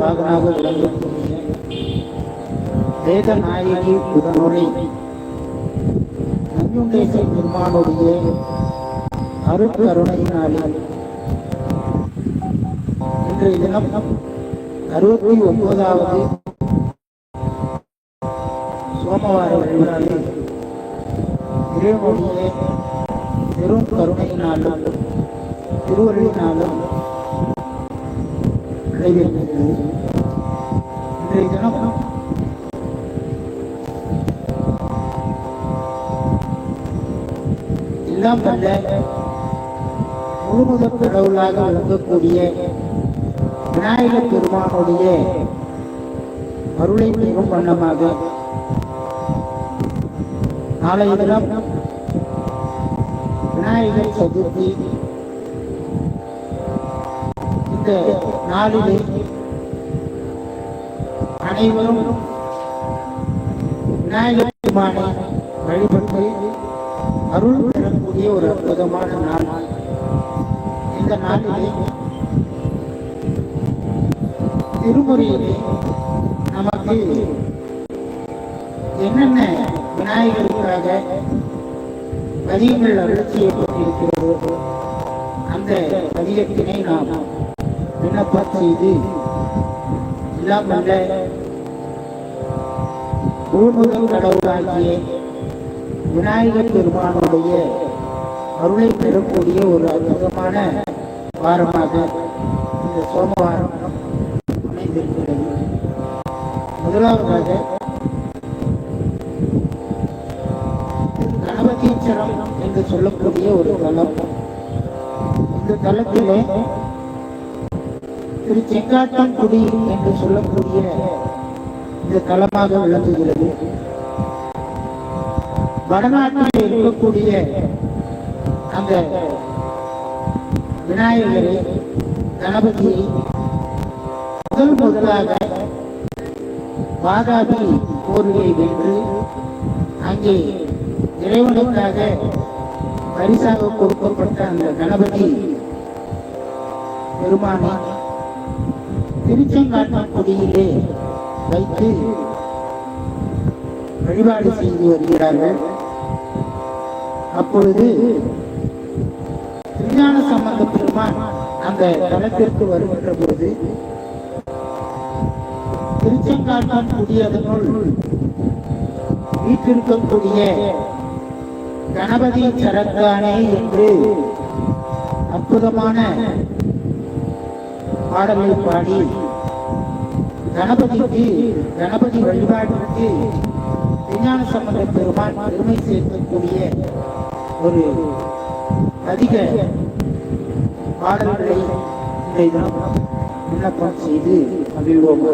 வாகனாக விளங்கும். வேதநாயகி உடனொழி நஞ்சுண்டேசை பெருமானுடைய அருட்கருணையினாலே. இன்றைய தினம் அறுபத்தி ஒன்பதாவது சோமவார வழிபாடு இறைவனுடைய பெரும் கருணையினாலும் திருவருளினாலும் நடைபெறுகிறது இன்றைய தினம் எல்லாம் வல்ல முழுமுத கடவுளாக வழங்கக்கூடிய விநாயகர் பெருமானுடைய அருளை பெறும் வண்ணமாக நாளைய தினம் விநாயகர் சதுர்த்தி இந்த நாளிலே. அனைவரும் விநாயகர் பெருமானை வழிபட்டு அருள் பெறக்கூடிய ஒரு அற்புதமான நாள். இந்த நாளிலே திருமுறையிலே நமக்கு என்னென்ன விநாயகருக்காக பதியங்கள் அருள் செய்யப்பட்டிருக்கிறதோ அந்த பதியத்தினை நாம் விண்ணப்பம் செய்து எல்லாம் வல்ல பூமுதல் கடவுளாகிய விநாயகர் பெருமானுடைய அருளை பெறக்கூடிய ஒரு அற்புதமான வாரமாக இந்த சோமவாரம் அமைந்திருக்கிறது முதலாவதாக கணபதீச்சரம் என்று சொல்லக்கூடிய ஒரு தளம் இந்த தளத்திலே திரு செங்காட்டான்குடி என்று சொல்லக்கூடிய இந்த களமாக விளங்குகிறது. வடநாட்டில் இருக்கக்கூடிய அந்த விநாயகரை கணபதியை முதல் முதலாக வாதாபி போர்வை வென்று அங்கே இறைவனுக்காக பரிசாக கொடுக்கப்பட்ட அந்த கணபதி பெருமானை திருச்செங்காட்டான்குடியிலே வைத்து வழிபாடு செய்து வருகிறார்கள். அப்பொழுது விஞ்ஞான சம்பந்த பெருமான் அந்த தளத்திற்கு வருகின்ற போது திருச்செங்காட்டான் குடியதனுள் வீட்டிருக்கக்கூடிய கணபதி சரத்தானே என்று அற்புதமான பாடலை பாடி கணபதிக்கு கணபதி வழிபாட்டிற்கு விஞ்ஞான சம்பந்த பெருமான் பெருமை சேர்க்கக்கூடிய ஒரு அதிக பாடல்களை இன்றைய தினம் விண்ணப்பம் செய்து மகிழ்வோம்.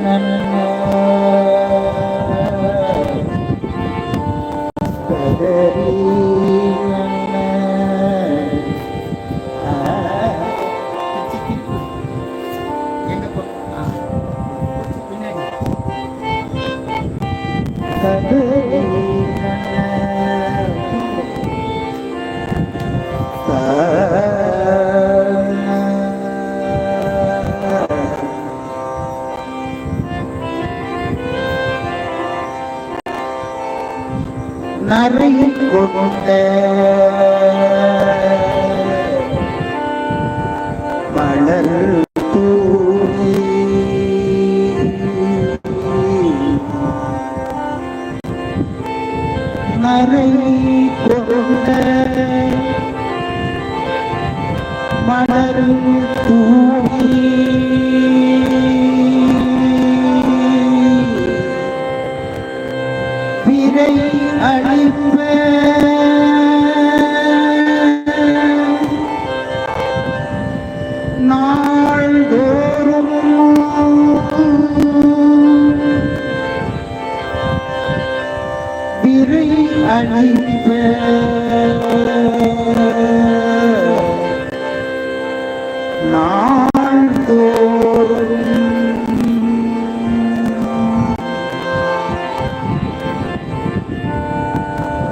நரை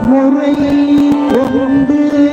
முறையில் ஒன்று.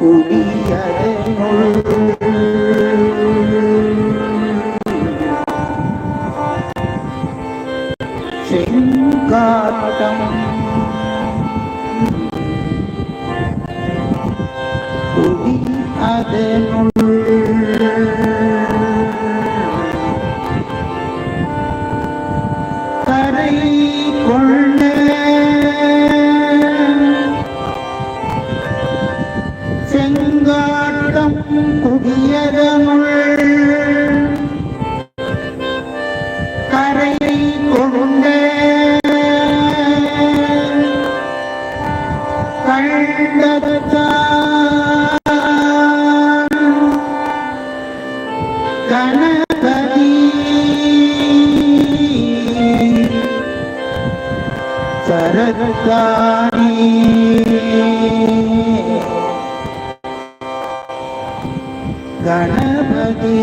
உடியதனுள் गणपती। सरकारी गणपती।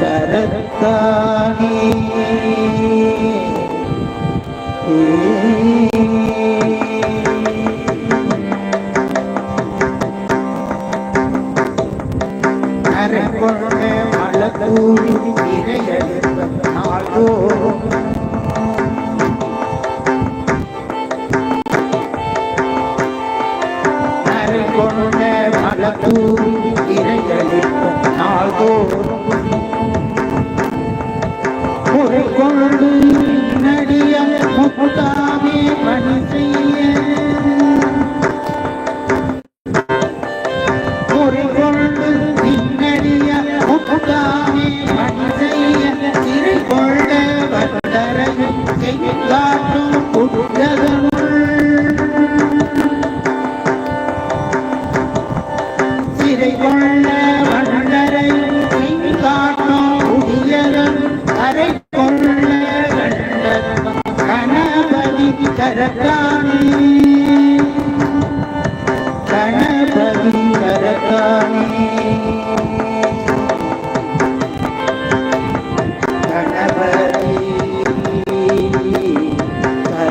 सरकारी கடவுளின் இடையெழுப்ப நாளோ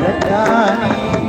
રચાની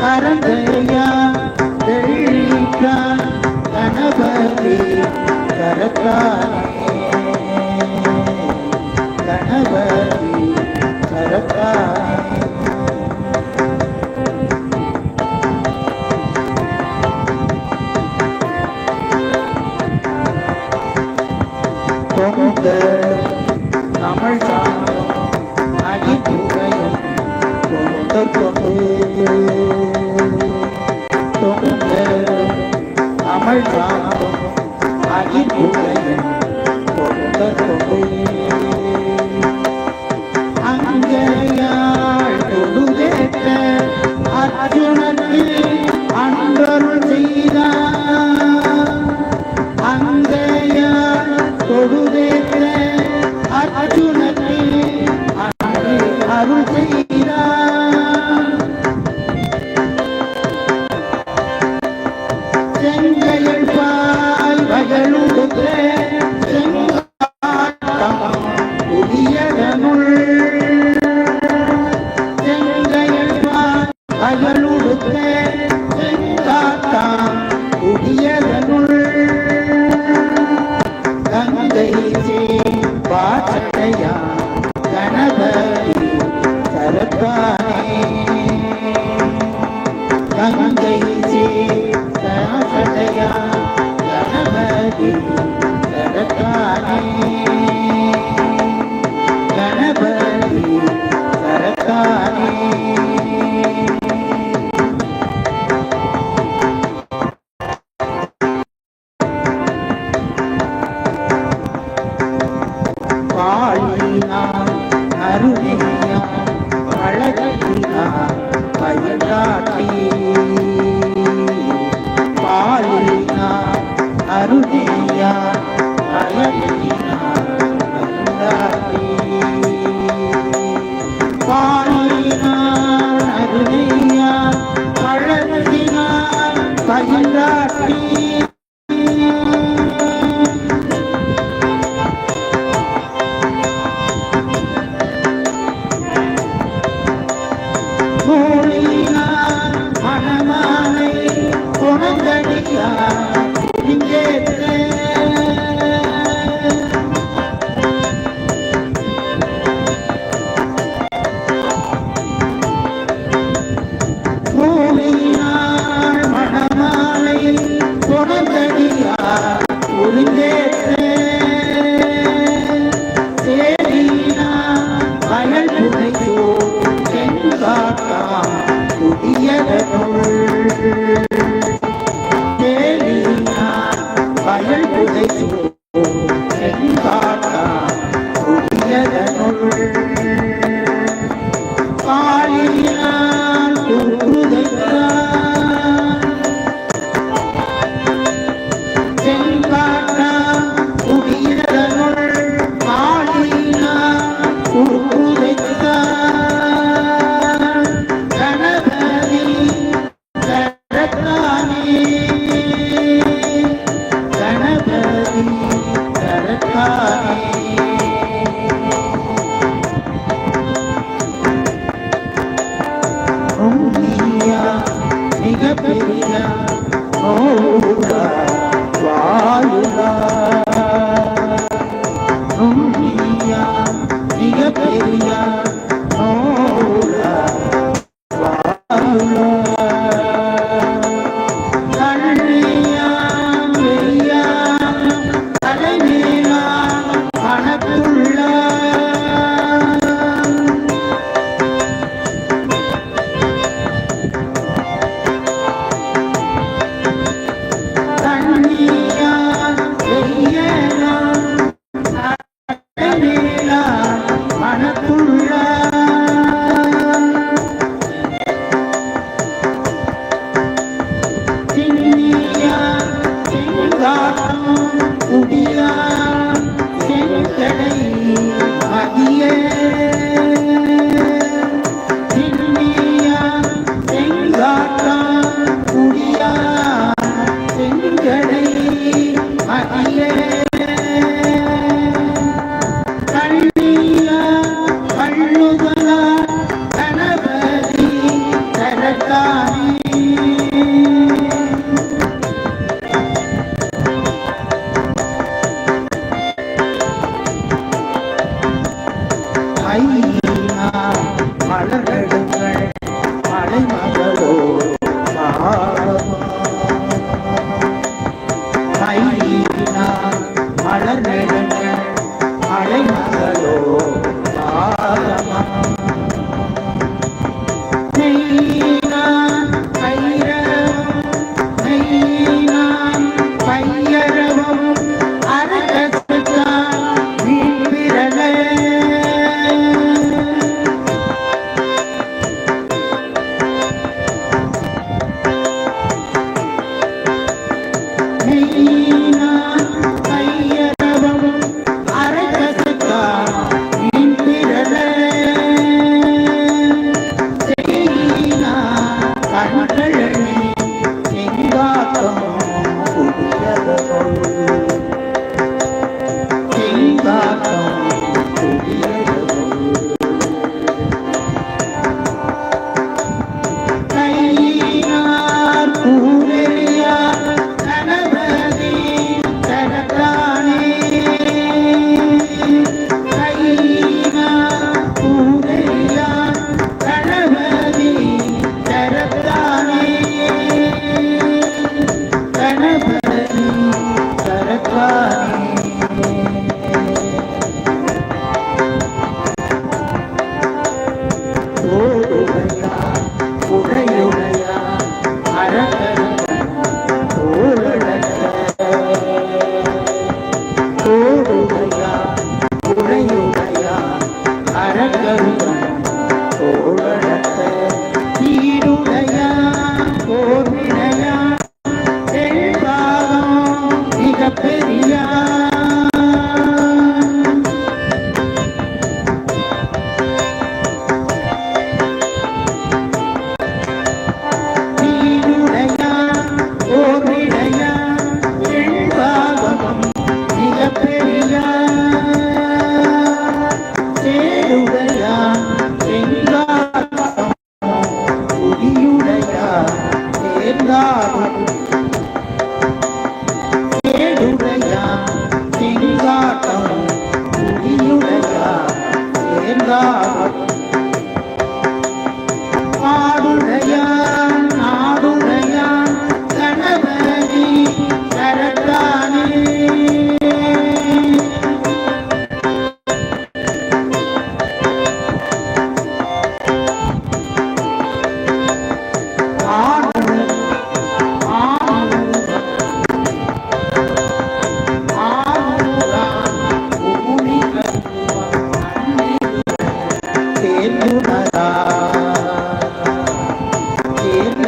கரந்தையா தெளிக்கா கணபதி கரத்தானே கணபதி கரத்தானே there. তুমি তুমি আমার জানো আজ ভুলে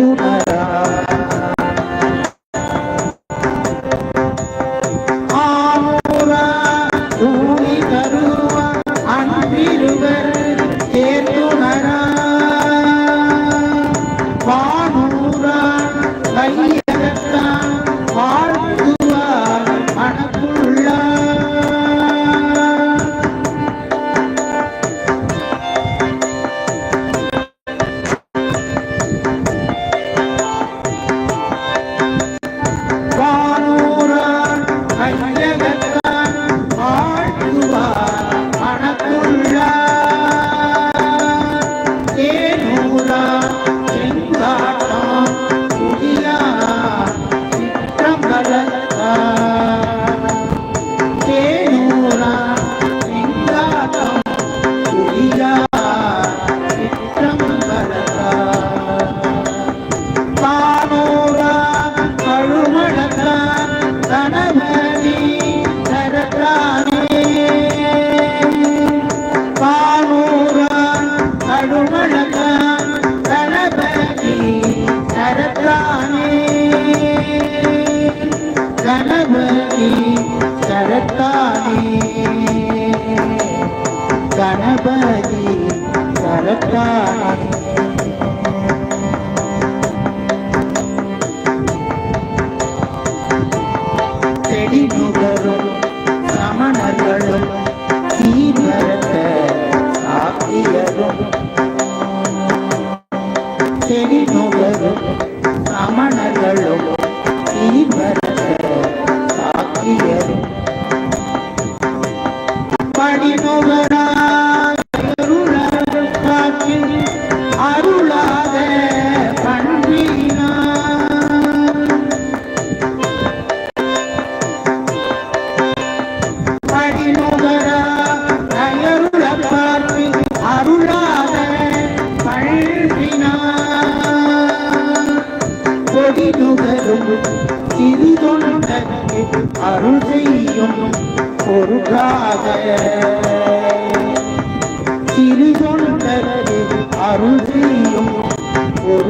tonight.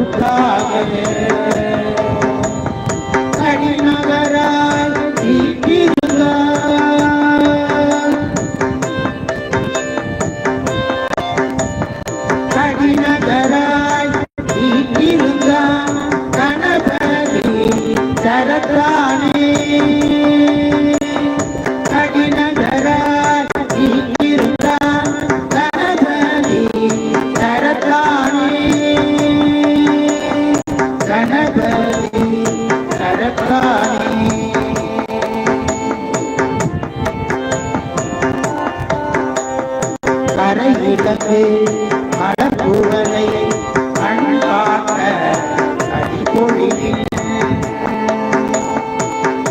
उठा गए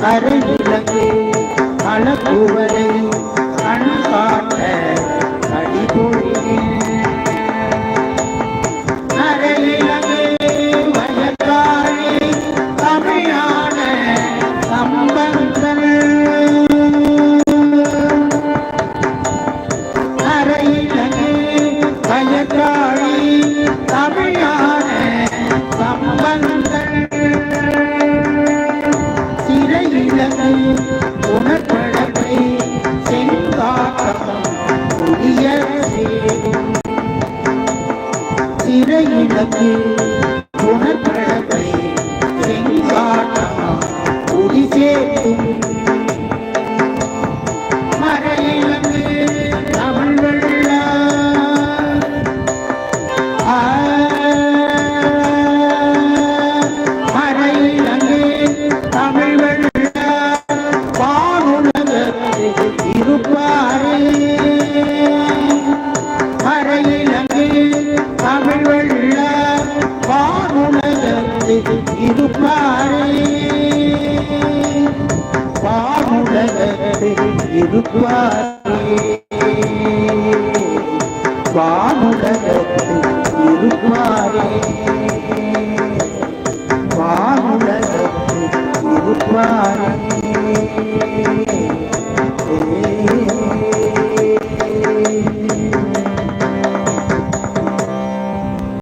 கரையிலக்கு மலப்புவனை கண்காக்க காட்ட